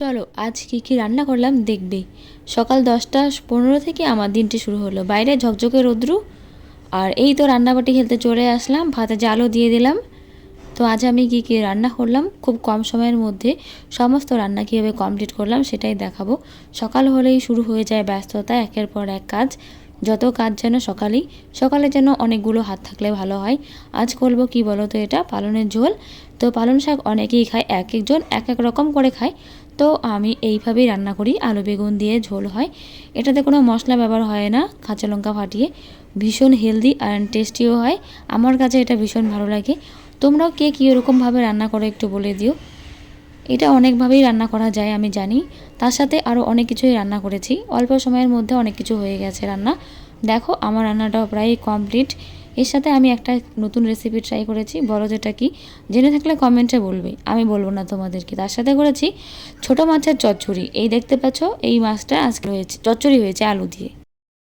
চলো, আজ কী কী রান্না করলাম দেখবে। সকাল দশটা পনেরো থেকে আমার দিনটি শুরু হলো। বাইরে ঝকঝকে রোদ্রু। আর এই তো রান্নাবাটি খেলতে চলে আসলাম। ভাতে জালও দিয়ে দিলাম। তো আজ আমি কী কী রান্না করলাম? খুব কম সময়ের মধ্যে সমস্ত রান্না কীভাবে কমপ্লিট করলাম সেটাই দেখাবো। সকাল হলেই শুরু হয়ে যায় ব্যস্ততা, একের পর এক কাজ। যত কাজ যেন সকালেই, সকালে যেন অনেকগুলো হাত থাকলে ভালো হয়। আজ করব কি বলো তো এটা? পালনের ঝোল। তো পালন শাক অনেকেই খায়, এক একজন এক এক রকম করে খায়। তো আমি এইভাবেই রান্না করি। আলু, বেগুন দিয়ে ঝোল হয়। এটাতে কোনো মশলা ব্যবহার হয় না। কাঁচা লঙ্কা ফাটিয়ে ভীষণ হেলদি অ্যান্ড টেস্টিও হয়। আমার কাছে এটা ভীষণ ভালো লাগে। তোমরাও কে কী ওরকমভাবে রান্না করো একটু বলে দিও। এটা অনেকভাবেই রান্না করা যায়, আমি জানি। তার সাথে আরও অনেক কিছুই রান্না করেছি। অল্প সময়ের মধ্যে অনেক কিছু হয়ে গেছে রান্না। দেখো, আমার রান্নাটাও প্রায় কমপ্লিট এর সাথে আমি একটা নতুন রেসিপি ট্রাই করেছি। বড় যেটা কি? জেনে থাকলে কমেন্টে বলবে। আমি বলব না তোমাদেরকে। তার সাথে করেছি ছোট মাছের চচ্চড়ি। এই দেখতে পাচ্ছ, এই মাছটা আজকে হয়েছে চচ্চড়ি হয়েছে আলু দিয়ে।